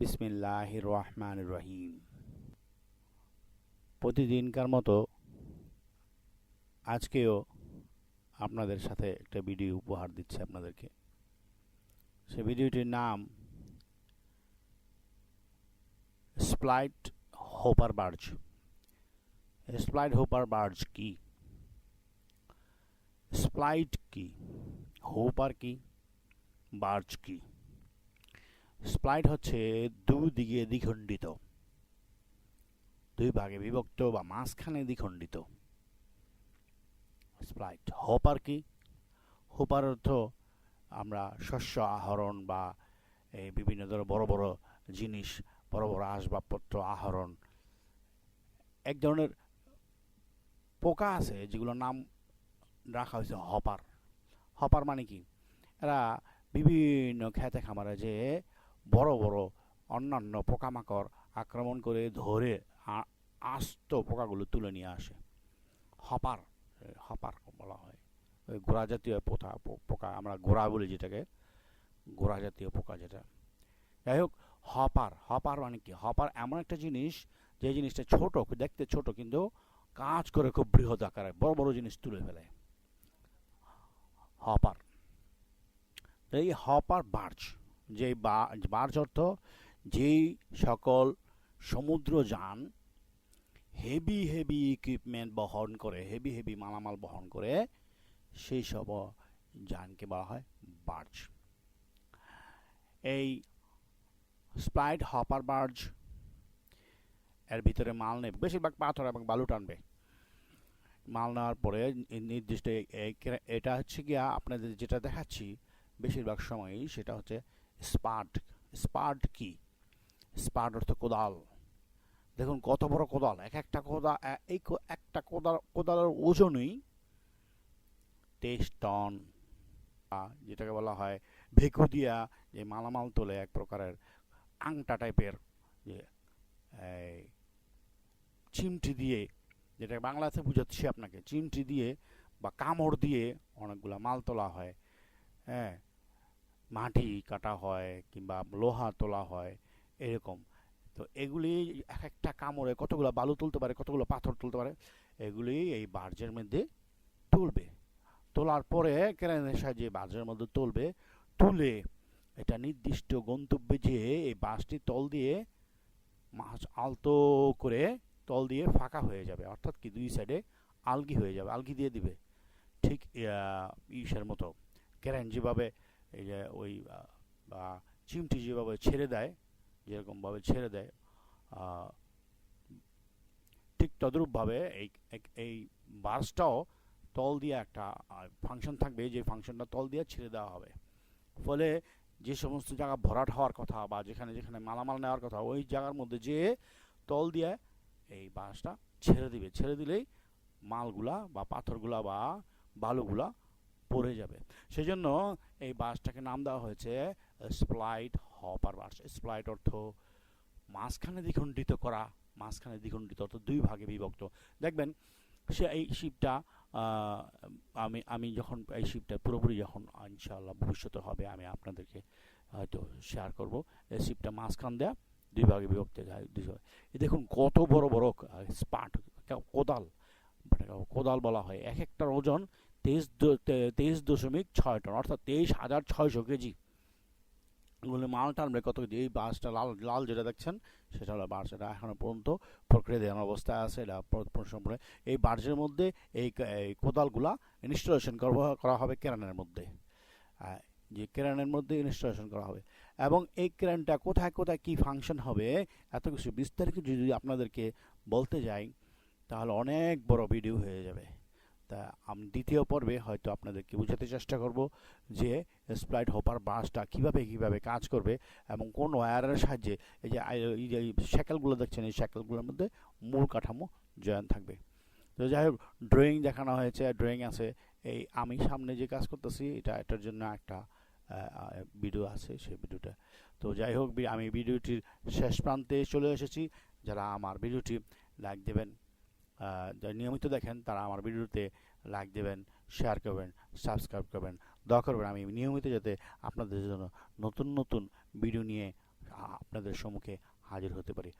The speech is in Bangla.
বিসমিল্লাহ রহমান রহিম। প্রতিদিনকার মতো আজকেও আপনাদের সাথে একটা ভিডিও উপহার দিচ্ছে আপনাদেরকে। সে ভিডিওটির নাম split hopper barge. Split hopper barge কি? স্প্লাইট কি? হোপার কি? বার্জ কি? স্প্লাইট হচ্ছে দুদিকে দ্বিখণ্ডিত। দুই ভাগে বিভক্ত বা মাঝখানে দ্বিখণ্ডিত। স্প্লাইট হোপার কি? হোপার অর্থ আমরা শস্য আহরণ বা এই বিভিন্ন ধরনের বড় বড় জিনিস, বড় বড় আসবাবপত্র আহরণ। এক ধরনের পোকা আছে যেগুলোর নাম রাখা হয়েছে হপার। হপার মানে কি? এরা বিভিন্ন খেতে খামারে যে বড় বড় অন্যান্য পোকামাকড় আক্রমণ করে ধরে আস্ত পোকাগুলো তুলে নিয়ে আসে। হপার হপার বলা হয়। ওই গোড়া জাতীয় পোকা পোকা, আমরা গোড়া বলি যেটাকে। গোড়া জাতীয় পোকা যেটা। যাই হোক, হপার হপার মানে কি? হপার এমন একটা জিনিস, যে জিনিসটা ছোট, দেখতে ছোট, কিন্তু কাজ করে খুব বৃহৎ আকারে, বড় বড় জিনিস তুলে ফেলে। হপার। এই হপার বার্জ যে বার্জ অর্থ যেই সকল সমুদ্রযান হেভি হেভি ইকুইপমেন্ট বহন করে, হেভি হেভি মালামাল বহন করে, সেই সব যানকে বলা হয় বার্জ এই স্প্লাইড হপার বার্জ এর ভিতরে মাল নেবে, বেশিরভাগ পাথর এবং বালু টানবে। মাল নেওয়ার পরে নির্দিষ্ট এটা হচ্ছে গিয়া আপনাদের যেটা দেখাচ্ছি, বেশিরভাগ সময়ই সেটা হচ্ছে স্পার্ট স্পার্ট কি? স্পার্ট অর্থ কোদাল। দেখুন কত বড় কোদাল, এক একটা কোদাল এই একটা কোদাল, কোদালের ওজনই তেইশ টন যেটাকে বলা হয় ভেকু দিয়া যে মালামাল তোলে এক প্রকারের আংটা টাইপের, যে চিমটি দিয়ে, যেটা বাংলাতে বুঝাচ্ছি আপনাকে, চিমটি দিয়ে বা কামড় দিয়ে অনেকগুলো মাল তোলা হয় হ্যাঁ। মাটি কাটা হয় কিংবা লোহা তোলা হয়, এরকম। তো এগুলি এক একটা কামড়ে কতগুলো বালু তুলতে পারে, কতগুলো পাথর তুলতে পারে, এগুলি এই বার্জের মধ্যে তুলবে। তোলার পরে ক্রেনের সাহায্যে বার্জের মধ্যে তুলবে, তুলে এটা নির্দিষ্ট গন্তব্যে যেয়ে এই বাসটি তল দিয়ে মাছ আলতো করে তল দিয়ে ফাঁকা হয়ে যাবে। অর্থাৎ কি দুই সাইডে আলগি হয়ে যাবে, আলগি দিয়ে দিবে। ঠিক ইসের মতো। ক্রেন যেভাবে এই যে ওই চিমটি যেভাবে ছেড়ে দেয়, যেরকমভাবে ছেড়ে দেয় ঠিক তদ্রূপভাবে এই এই বাসটাও তল দিয়ে একটা ফাংশন থাকবে, যে ফাংশনটা তল দিয়ে ছেড়ে দেওয়া হবে। ফলে যে সমস্ত জায়গা ভরাট হওয়ার কথা বা যেখানে যেখানে মালামাল নেওয়ার কথা, ওই জায়গার মধ্যে যে তল দিয়ে এই বাসটা ছেড়ে দিবে। ছেড়ে দিলেই মালগুলা বা পাথরগুলা বা বালুগুলা পড়ে যাবে। সেই জন্য এই বাসটাকে নাম দেওয়া হয়েছে স্প্লাইট হপার বাস। স্প্লাইট অর্থ মাঝখানে দ্বিখণ্ডিত করা, মাঝখানে দ্বিখণ্ডিত অর্থ দুই ভাগে বিভক্ত। দেখবেন, সে এই শিপটা আমি আমি যখন এই শিপটা পুরোপুরি যখন, ইনশাআল্লাহ ভবিষ্যতে হবে, আমি আপনাদেরকে হয়তো শেয়ার করব। এই শিপটা মাঝখান দেয়া, দুই ভাগে বিভক্ত দেখুন কত বড় বড় স্পাট কোদাল কোদাল বলা হয়। এক একটার ওজন তেইশ তেইশ দশমিক ছয় টন, অর্থাৎ তেইশ হাজার ছয়শো কেজি। এগুলো মাল টানবে কত কেজি? এই বাসটা লাল লাল যেটা দেখছেন, সেটা হলো বাস, এটা এখনও পর্যন্ত প্রক্রিয়াধীন অবস্থায় আছে, এটা সম্পূর্ণ এই বাসের মধ্যে এই কোদালগুলা ইনস্টলেশন করা হবে ক্রেনের মধ্যে। যে ক্রেনের মধ্যে ইনস্টলেশন করা হবে। এবং এই ক্রেনটা কোথায় কোথায় কি ফাংশন হবে, এত কিছু বিস্তারিত যদি আপনাদেরকে বলতে যাই, তাহলে অনেক বড় ভিডিও হয়ে যাবে। তা দ্বিতীয় পর্বে হয়তো আপনাদেরকে বোঝাতে চেষ্টা করব যে স্প্লাইট হোপার বাসটা কীভাবে কীভাবে কাজ করবে এবং কোন ওয়্যারের সাহায্যে এই যে শ্যাকেলগুলো দেখছেন, এই শ্যাকেলগুলোর মধ্যে মূল কাঠামো জয়েন থাকবে। তো যাই হোক, ড্রয়িং দেখানো হয়েছে, ড্রয়িং আছে। এই আমি সামনে যে কাজ করতেছি, এটা এটার জন্য একটা ভিডিও আছে সেই ভিডিওটা তো যাই হোক আমি ভিডিওটির শেষ প্রান্তে চলে এসেছি। যারা আমার ভিডিওটি লাইক দেবেন নিয়মিত দেখেন তারা আমার ভিডিওতে লাইক দেবেন শেয়ার করবেন সাবস্ক্রাইব করবেন, দয়া করবেন আমি নিয়মিত যাতে আপনাদের জন্য নতুন নতুন ভিডিও নিয়ে আপনাদের সম্মুখে হাজির হতে পারি।